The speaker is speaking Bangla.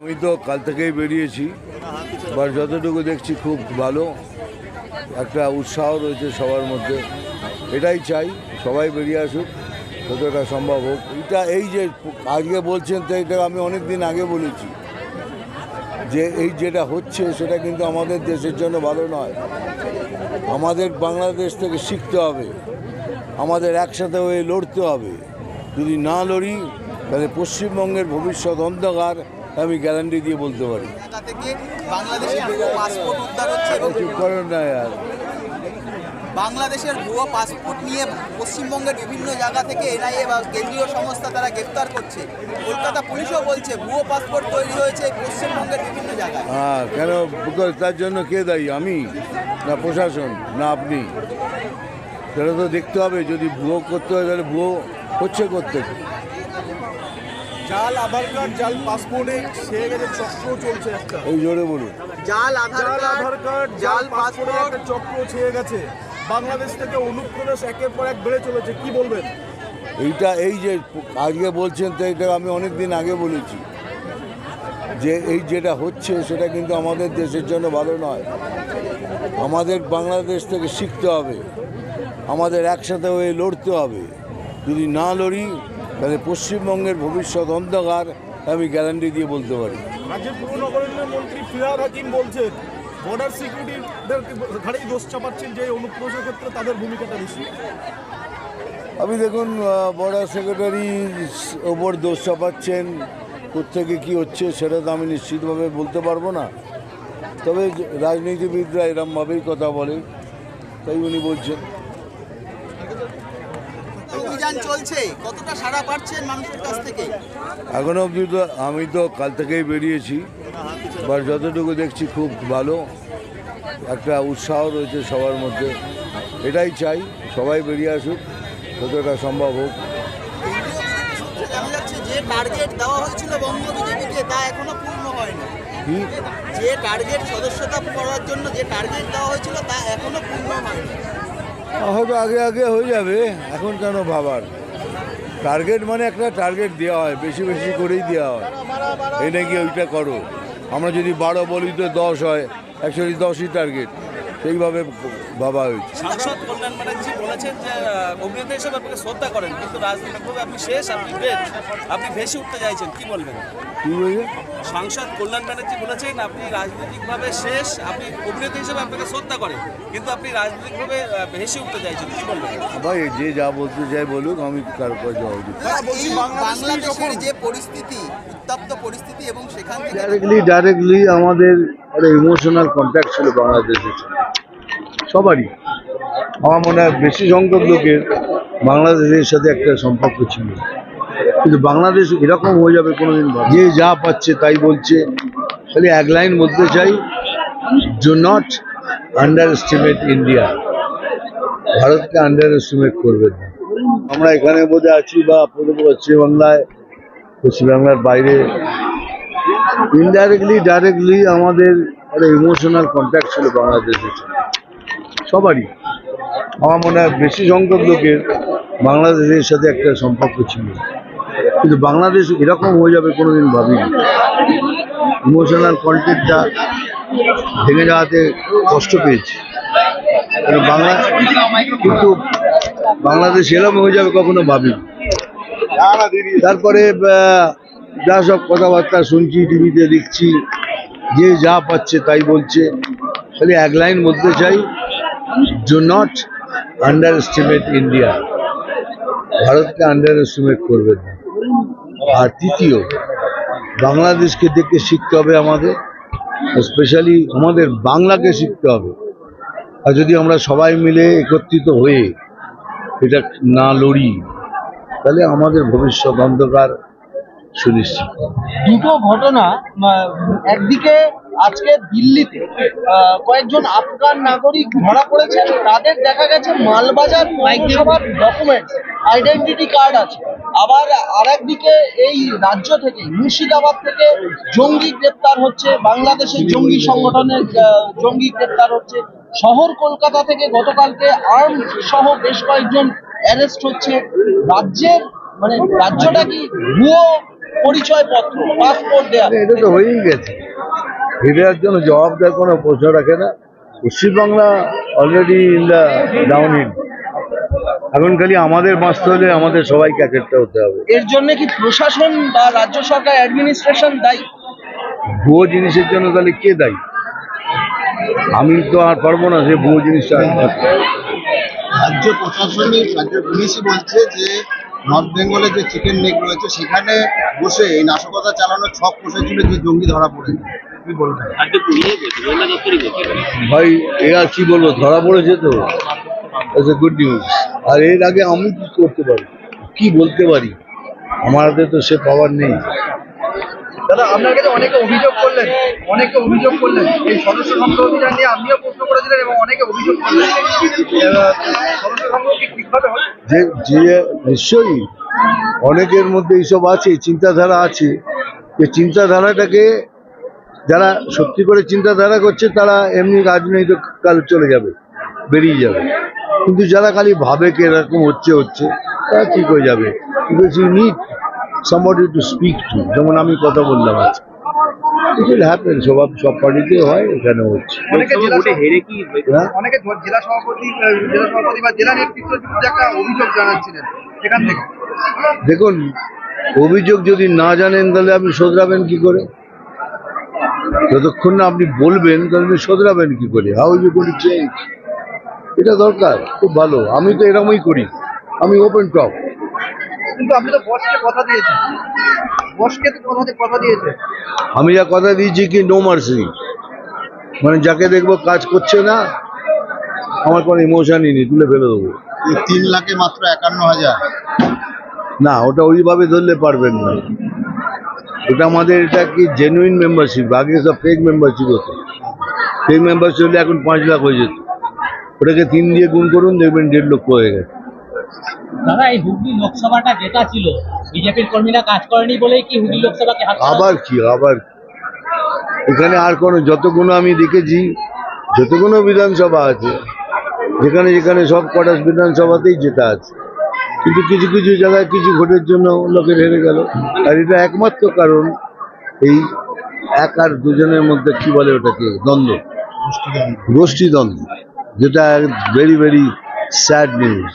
আমি তো কাল থেকেই বেরিয়েছি, বা যতটুকু দেখছি খুব ভালো, একটা উৎসাহ রয়েছে সবার মধ্যে। এটাই চাই, সবাই বেরিয়ে আসুক, যতটা সম্ভব হোক। এটা এই যে আজকে বলছেন, তো এটা আমি অনেক দিন আগে বলেছি, যে এই যেটা হচ্ছে, সেটা কিন্তু আমাদের দেশের জন্য ভালো নয়। আমাদের বাংলাদেশ থেকে শিখতে হবে, আমাদের একসাথে হয়ে লড়তে হবে। যদি না লড়ি, তাহলে পশ্চিমবঙ্গের ভবিষ্যৎ অন্ধকার আমি গ্যারান্টি দিয়ে বলতে পারি। চুপ করেন না আর। বাংলাদেশের ভুয়ো পাসপোর্ট নিয়ে পশ্চিমবঙ্গের বিভিন্ন জায়গা থেকে এনআইএ বা কেন্দ্রীয় সংস্থা তারা গ্রেফতার করছে। কলকাতা পুলিশও বলছে ভুয়ো পাসপোর্ট তৈরি হয়েছে পশ্চিমবঙ্গের বিভিন্ন জায়গায়। হ্যাঁ কেন? তার জন্য কে দায়ী? আমি? না প্রশাসন? না আপনি? সেটা তো দেখতে হবে। যদি ভুয়ো করতে হয় তাহলে ভুয়ো হচ্ছে করতে জাল আধার কার্ড জাল পাসপোর্টে সে গেছে চক্র চলছে একটা। এই জোরে বলুন। জাল আধার জাল আধার কার্ড জাল পাসপোর্টে একটা চক্র ছেয়ে গেছে। বাংলাদেশ থেকে অনুপ্রদেশ একের পর এক বেড়ে চলেছে। কি বলবেন? এইটা এই যে আজকে বলছেন তো এটা আমি অনেক দিন আগে বলেছি। যে এই যেটা হচ্ছে সেটা কিন্তু আমাদের দেশের জন্য ভালো নয়। আমাদের বাংলাদেশ থেকে শিখতে হবে। আমাদের একসাথে হয়ে লড়তে হবে। যদি না লড়ি তাহলে পশ্চিমবঙ্গের ভবিষ্যৎ অন্ধকার আমি গ্যারান্টি দিয়ে বলতে পারি। রাজ্যের পুর নগরোন্নয়ন মন্ত্রী ফিরাদ হাকিম বলছেন বর্ডার সিকিউরিটিদের ঘাড়েই দোষ চাপাচ্ছেন যে অনুপ্রবেশের ক্ষেত্রে তাদের ভূমিকাটা বেশি। আমি দেখুন বর্ডার সেক্রেটারি ওপর দোষ চাপাচ্ছেন কোথেকে কী হচ্ছে সেটা তো আমি নিশ্চিতভাবে বলতে পারব না। তবে রাজনীতিবিদরা এরমভাবেই কথা বলে তাই উনি বলছেন। অভিযান চলছে? কতটা সাড়া পাচ্ছেন মানুষের কাছ থেকে? এখনও অবধি তো আমি তো কাল থেকেই বেরিয়েছি। বা যতটুকু দেখছি খুব ভালো। একটা উৎসাহ রয়েছে সবার মধ্যে। এটাই চাই সবাই বেরিয়ে আসুক যতটা সম্ভব হোক। যে টার্গেট দেওয়া হয়েছিল বঙ্গ বিজেপিকে তা এখনও পূর্ণ হয়নি। যে টার্গেট সদস্যতা করার জন্য যে টার্গেট দেওয়া হয়েছিল তা এখনও পূর্ণ হয়নি। হয়তো আগে আগে হয়ে যাবে এখন কেন ভাবার টার্গেট মানে একটা টার্গেট দেওয়া হয় বেশি বেশি করেই দেওয়া হয়। এই নাকি ওইটা করো। আমরা যদি বারো বলি তো দশ হয় অ্যাকচুয়ালি দশই টার্গেট সেইভাবে ভাবা হয়েছে। সাংসদ কল্যাণ ব্যানার্জি বলেছেন যে অভিনেতা হিসেবে আপনাকে শ্রদ্ধা করেন কিন্তু রাজনৈতিকভাবে আপনি শেষ আপনি আপনি ভেসে উঠতে চাইছেন কি বলবেন? কি সাংসদ কল্যাণ ব্যানার্জি বলেছেন আপনি রাজনৈতিকভাবে শেষ আপনি অভিনেতা হিসেবে আপনাকে শ্রদ্ধা করেন কিন্তু আপনি রাজনৈতিকভাবে ভেসে উঠতে চাইছেন কি বলবেন? ভাই যে যা বলতে চাই বলুক আমি কারও কাছে জবাব দিচ্ছি হ্যাঁ, বলছি এই বাংলাদেশের যে পরিস্থিতি উত্তপ্ত পরিস্থিতি এবং সেখান থেকে ডাইরেক্টলি ডাইরেক্টলি আমাদের একটা ইমোশনাল কন্ট্যাক্ট ছিল বাংলাদেশের সবারই। আমার মনে হয় বেশি সংখ্যক লোকের বাংলাদেশের সাথে একটা সম্পর্ক ছিল। কিন্তু বাংলাদেশ এরকম হয়ে যাবে কোনোদিন যে যা পাচ্ছে তাই বলছে। খালি এক লাইন বলতে চাই do not underestimate India ভারতকে আন্ডার এস্টিমেট করবেন না। আমরা এখানে বোধে আছি বা পূর্ব পশ্চিমবাংলায় পশ্চিমবাংলার বাইরে। ইনডাইরেক্টলি ডাইরেক্টলি আমাদের একটা ইমোশনাল কন্ট্যাক্ট ছিল বাংলাদেশের সাথে সবারই। আমার মনে হয় বেশি সংখ্যক লোকের বাংলাদেশের সাথে একটা সম্পর্ক ছিল। কিন্তু বাংলাদেশ এরকম হয়ে যাবে কোনোদিন ভাবিনি। ইমোশনাল কন্ট্যাক্টটা ভেঙে যাওয়াতে কষ্ট পেয়েছি। বাংলা কিন্তু বাংলাদেশ এরকম হয়ে যাবে কখনো ভাবিনি। তারপরে যা সব কথাবার্তা শুনছি, টিভিতে দেখছি, যে যা পাচ্ছে তাই বলছে। খালি এক লাইন বলতে চাই do not underestimate India ভারতকে আন্ডার এস্টিমেট করবেন না। আর তৃতীয়, বাংলাদেশকে দেখে শিখতে হবে আমাদের স্পেশালি আমাদের বাংলাকে শিখতে হবে। আর যদি আমরা সবাই মিলে একত্রিত হয়ে এটা না লড়ি, তাহলে আমাদের ভবিষ্যৎ অন্ধকার সুনিশ্চিত দুটো ঘটনা একদিকে আজকে দিল্লিতে কয়েকজন আফগান নাগরিক ধরা পড়েছেন। তাদের দেখা গেছে মালবাজার পৌরসভার ডকুমেন্টস আইডেন্টিটি কার্ড আছে। আবার আরেকদিকে এই রাজ্য থেকে, মুর্শিদাবাদ থেকে জঙ্গি গ্রেপ্তার হচ্ছে, বাংলাদেশের জঙ্গি সংগঠনের জঙ্গি গ্রেপ্তার হচ্ছে। শহর কলকাতা থেকে গতকালকে আর্ম সহ বেশ কয়েকজন অ্যারেস্ট হচ্ছে। রাজ্যের মানে রাজ্যটা কি ভুয়ো পরিচয়পত্র পাসপোর্ট দেয়া। এটা তো হয়েই গেছে। এটার জন্য জবাব দেওয়ার কোনো প্রশ্ন রাখে না। Paschimbangla already in the downhill এখন খালি আমাদের বাঁচতে হলে আমাদের সবাইকে একটা হতে হবে। এর জন্য কি প্রশাসন বা রাজ্য সরকার অ্যাডমিনিস্ট্রেশন দায়ী? ভুয়ো জিনিসের জন্য তাহলে কে দায়ী? আমি তো আর পারব না যে ভুয়ো জিনিসটা। রাজ্য প্রশাসনিক রাজ্য পুলিশই বলছে যে নর্থ বেঙ্গলে যে চিকেন নেক রয়েছে সেখানে বসে এই নাশকতা চালানোর ছক কষেছিল যে জঙ্গি ধরা পড়েছে। কি বলবেন ভাই এ আর কি বলব ধরা পড়েছে তো। গুড নিউজ আর এর আগে আমি কি করতে পারি? কি বলতে পারি? আমার হাতে তো সে পাওয়ার নেই। দাদা আপনার কাছে অনেকে অভিযোগ করলেন অনেকে অভিযোগ করলেন। এই সদস্য সংখ্যা অভিযান নিয়ে আপনিও প্রশ্ন করেছিলেন এবং অনেকে অভিযোগ করলেন। সদস্য সংখ্যা কি যে যে নিশ্চয়ই অনেকের মধ্যে এইসব আছে চিন্তাধারা আছে। যে চিন্তাধারাটাকে যারা সত্যি করে চিন্তাধারা করছে তারা এমনি রাজনৈতিক কাল চলে যাবে বেরিয়ে যাবে। কিন্তু যারা খালি ভাবে কি এরকম হচ্ছে হচ্ছে তারা ঠিক হয়ে যাবে? Because you need somebody to speak to যেমন আমি কথা বললাম আজকে। ইট উইল হ্যাপেন সব সব পার্টিতে হয় এখানে হচ্ছে। অনেকে হ্যাঁ? অনেকে জেলা সভাপতি জেলা সভাপতি বা জেলা নেতৃত্বের একটা অভিযোগ জানাচ্ছিলেন সেখান থেকে। দেখুন অভিযোগ যদি না জানেন তাহলে আপনি শোধরাবেন কি করে? যতক্ষণ না আপনি বলবেন তাহলে শোধরাবেন কি করে? হাউ ইউ গোট চেঞ্জ এটা দরকার খুব ভালো। আমি তো এরকমই করি। আমি ওপেন টপ কিন্তু আপনি তো বসকে কথা দিয়েছেন। বসকে তো কথা কথা দিয়েছেন। আমি যা কথা দিয়েছি কি নো মার্সি মানে যাকে দেখব কাজ করছে না আমার কোনো ইমোশনই নেই তুলে ফেলে দেবো। এই তিন লাখে মাত্র একান্ন হাজার। না ওটা ওইভাবে ধরলে পারবেন না। ওটা আমাদের এটা কি জেনুইন মেম্বারশিপ আগে সব ফেক মেম্বারশিপ হতো। ফেক মেম্বারশিপ হলে এখন পাঁচ লাখ হয়ে যেত। ওটাকে তিন দিয়ে গুণ করুন দেখবেন দেড় লক্ষ হয়ে গেছে। দাদা এই হুগলি লোকসভাটা যেটা ছিল বিজেপির কর্মীরা কাজ করেনি বলেই কি হুগলি লোকসভাকে আবার কি আবার এখানে আর কোনো যতগুলো আমি দেখেছি যতগুলো বিধানসভা আছে যেখানে যেখানে সব কটা বিধানসভাতেই যেটা আছে। কিন্তু কিছু কিছু জায়গায় কিছু ভোটের জন্য লোকের হেরে গেল। আর এটা একমাত্র কারণ এই এক আর দুজনের মধ্যে কি বলে ওটাকে? দ্বন্দ্ব। গোষ্ঠী দ্বন্দ্ব যেটা ভেরি ভেরি স্যাড নিউজ